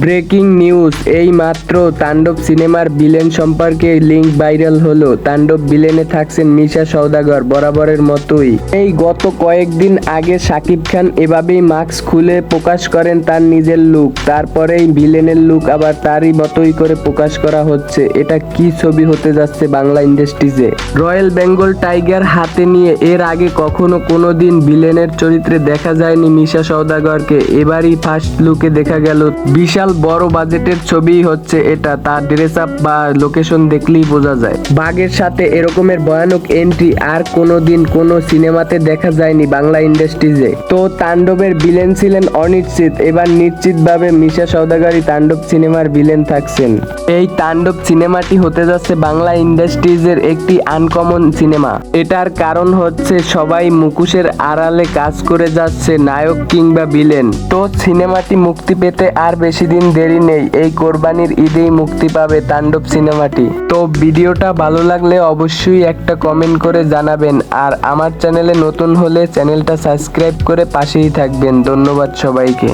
Breaking news, এই মাত্র তাণ্ডব সিনেমার ভিলেন সম্পর্কে লিঙ্ক ভাইরাল হলো। তাণ্ডব ভিলেনে থাকছেন মিশা সওদাগর, বরাবরের মতোই। এই গত কয়েকদিন আগে শাকিব খান এভাবেই মাস্ক খুলে প্রকাশ করেন তার নিজের লুক। তারপরেই ভিলেনের লুক আবার তারই মতোই করে প্রকাশ করা হচ্ছে। এটা কি ছবি হতে যাচ্ছে বাংলা ইন্ডাস্ট্রিজে? রয়্যাল বেঙ্গল টাইগার হাতে নিয়ে এর আগে কখনো কোনো দিন ভিলেনের চরিত্রে দেখা যায়নি মিশা সৌদাগরকে এবারই ফার্স্ট লুকে দেখা গেল বিশাল বড় বাজেটের ছবি হচ্ছে এটা। তার ড্রেস আপ বা লোকেশন দেখলেই বোঝা যায়। বাঘের সাথে এরকমের ভয়ানক এন্ট্রি আর কোনোদিন কোনো সিনেমাতে দেখা যায়নি বাংলা ইন্ডাস্ট্রিজে। তো তাণ্ডবের ভিলেন ছিলেন অনিশ্চিত। এবার নিশ্চিতভাবে মিশা সওদাগরই তাণ্ডব সিনেমার ভিলেন থাকছেন। এই তাণ্ডব সিনেমাটি হতে যাচ্ছে বাংলা ইন্ডাস্ট্রিজের একটি আনকমন সিনেমা এটার কারণ হচ্ছে সবাই মুকুশের আড়ালে কাজ করে যাচ্ছে নায়ক কিংবা ভিলেন তো সিনেমাটি মুক্তি পেতে আর বেশি দিন দেরি নেই, এই কোরবানির ঈদেই মুক্তি পাবে তাণ্ডব সিনেমাটি। তো ভিডিওটা ভালো লাগলে অবশ্যই একটা কমেন্ট করে জানাবেন, আর আমার চ্যানেলে নতুন হলে চ্যানেলটা সাবস্ক্রাইব করে পাশেই থাকবেন। ধন্যবাদ সবাইকে।